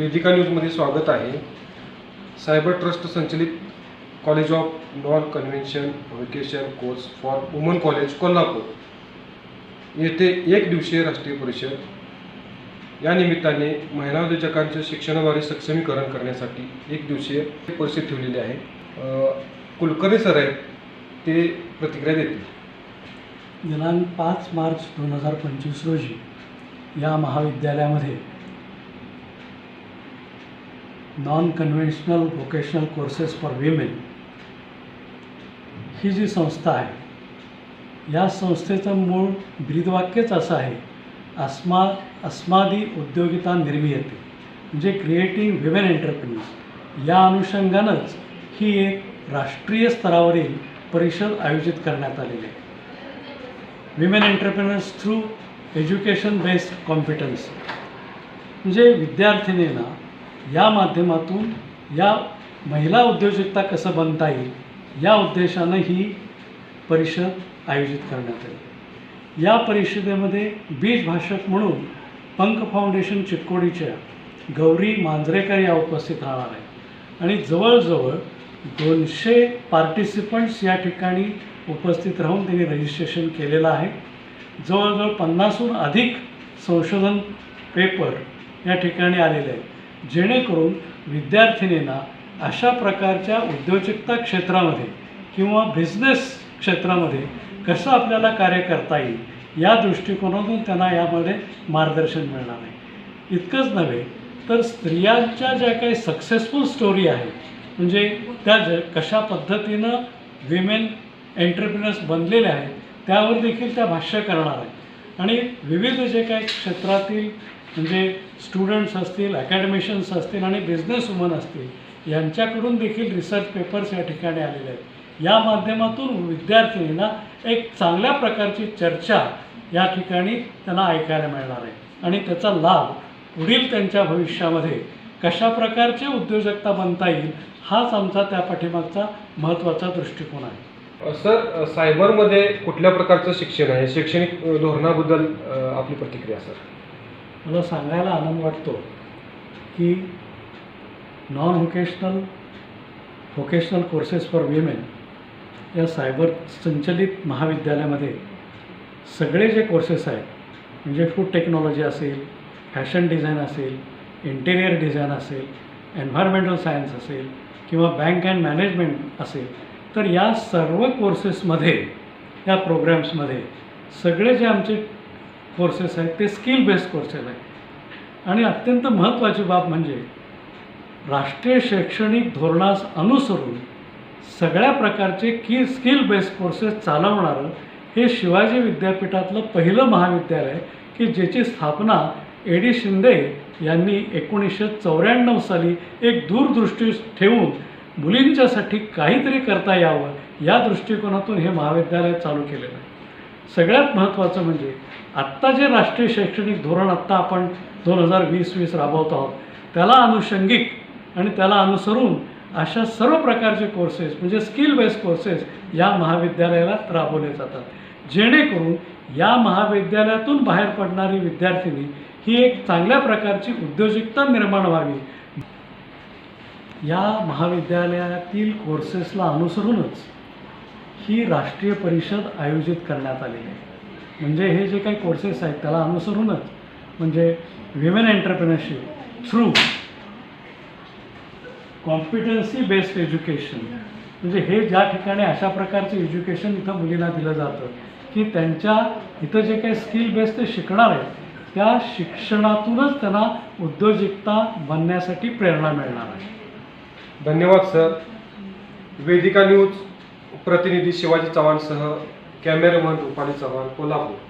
वेदिका न्यूजमध्ये स्वागत आहे. सायबर ट्रस्ट संचलित college of non convention vocation course for woman college Kolhapur. येथे एक दिवसीय राष्ट्रीय परिषद. या निमित्ताने महिला उद्योजकांच्या शिक्षणाद्वारे सक्षमीकरण करण्यासाठी एक दिवसीय परिषद ठेवलेली आहे. कुलकर्णी सर आहेत ते प्रतिक्रिया देतील. दिनांक पाच मार्च दोन हजार पंचवीस रोजी या महाविद्यालयामध्ये non conventional vocational courses for women ही जी संस्था आहे या संस्थेचं मूळ ब्रीदवाक्यच असं आहे अस्मा अस्मादी उद्योगिता निर्मियते म्हणजे क्रिएटिंग विमेन एंटरप्रिन्स या अनुषंगानंच ही एक राष्ट्रीय स्तरावरील परिषद आयोजित करण्यात आलेली आहे. Women entrepreneurs through education based competence म्हणजे विद्यार्थिनींना या माध्यमातून या महिला उद्योजकता कसं बनता येईल या उद्देशानं ही परिषद आयोजित करण्यात आली. या परिषदेमध्ये बीज भाषक म्हणून पंख फाउंडेशन चिटकोडीच्या गौरी मांजरेकर या उपस्थित राहणार आहे आणि जवळजवळ दोनशे पार्टिसिपंट्स या ठिकाणी उपस्थित राहून त्यांनी रजिस्ट्रेशन केलेलं आहे. जवळजवळ पन्नासहून अधिक संशोधन पेपर या ठिकाणी आलेले आहेत. जेणेकरून विद्यार्थिनींना अशा प्रकारच्या उद्योजकता क्षेत्रामध्ये किंवा बिझनेस क्षेत्रामध्ये कसं आपल्याला कार्य करता येईल या दृष्टिकोनातून त्यांना यामध्ये मार्गदर्शन मिळणार आहे. इतकंच नव्हे तर स्त्रियांच्या ज्या काही सक्सेसफुल स्टोरी आहेत म्हणजे त्या ज कशा पद्धतीनं विमेन एंटरप्रिनर्स बनलेले आहेत त्यावर देखील त्या भाष्य करणार आहेत. आणि विविध जे काही क्षेत्रातील म्हणजे स्टुडंट्स असतील अकॅडमिशन्स असतील आणि बिझनेस वुमन असतील यांच्याकडून देखील रिसर्च पेपर्स या ठिकाणी आलेले आहेत. या माध्यमातून विद्यार्थिनींना एक चांगल्या प्रकारची चर्चा या ठिकाणी त्यांना ऐकायला मिळणार आहे. आणि त्याचा लाभ पुढील त्यांच्या भविष्यामध्ये कशा प्रकारचे उद्योजकता बनता येईल हाच आमचा त्या पाठीमागचा महत्त्वाचा दृष्टिकोन आहे. सर सायबरमध्ये कुठल्या प्रकारचं शिक्षण आहे? शैक्षणिक धोरणाबद्दल आपली प्रतिक्रिया सर. मला सांगायला आनंद वाटतो की non vocational vocational courses for women या सायबर संचलित महाविद्यालयामध्ये सगळे जे कोर्सेस आहेत म्हणजे फूड टेक्नॉलॉजी असेल फॅशन डिझाईन असेल इंटेरियर डिझाईन असेल एन्व्हायरमेंटल सायन्स असेल किंवा बँक अँड मॅनेजमेंट असेल तर या सर्व कोर्सेसमध्ये या प्रोग्रॅम्समध्ये सगळे जे आमचे कोर्सेस आहेत ते स्किल बेस्ड कोर्सेस आहेत. आणि अत्यंत महत्त्वाची बाब म्हणजे राष्ट्रीय शैक्षणिक धोरणास अनुसरून सगळ्या प्रकारचे की स्किल बेस्ड कोर्सेस चालवणारं हे शिवाजी विद्यापीठातलं पहिलं महाविद्यालय की ज्याची स्थापना ए डी शिंदे यांनी एकोणीसशे चौऱ्याण्णव साली एक दूरदृष्टी ठेवून मुलींच्यासाठी काहीतरी करता यावं या दृष्टिकोनातून हे महाविद्यालय चालू केलेलं आहे. सगळ्यात महत्त्वाचं म्हणजे आत्ता जे राष्ट्रीय शैक्षणिक धोरण आत्ता आपण दोन हजार वीस वीस राबवत आहोत त्याला अनुषंगिक आणि त्याला अनुसरून अशा सर्व प्रकारचे कोर्सेस म्हणजे स्किल बेस्ड कोर्सेस या महाविद्यालयाला राबवले जातात. जेणेकरून या महाविद्यालयातून बाहेर पडणारी विद्यार्थिनी ही एक चांगल्या प्रकारची उद्योजकता निर्माण व्हावी. या महाविद्यालयातील कोर्सेसला अनुसरूनच ही राष्ट्रीय परिषद आयोजित करण्यात आलेली आहे. म्हणजे हे जे काही कोर्सेस आहेत त्याला अनुसरूनच म्हणजे women entrepreneurship through competency based education म्हणजे हे ज्या ठिकाणी अशा प्रकारचे एज्युकेशन इथं मुलींना दिलं जातं की त्यांच्या इथं जे काही स्किल बेस्ड ते शिकणार आहेत त्या शिक्षणातूनच त्यांना उद्योजकता बनण्यासाठी प्रेरणा मिळणार आहे. धन्यवाद सर वेदिका न्यूज. प्रतिनिधी शिवाजी चव्हाणसह कॅमेरामन रुपाली चव्हाण कोल्हापूर.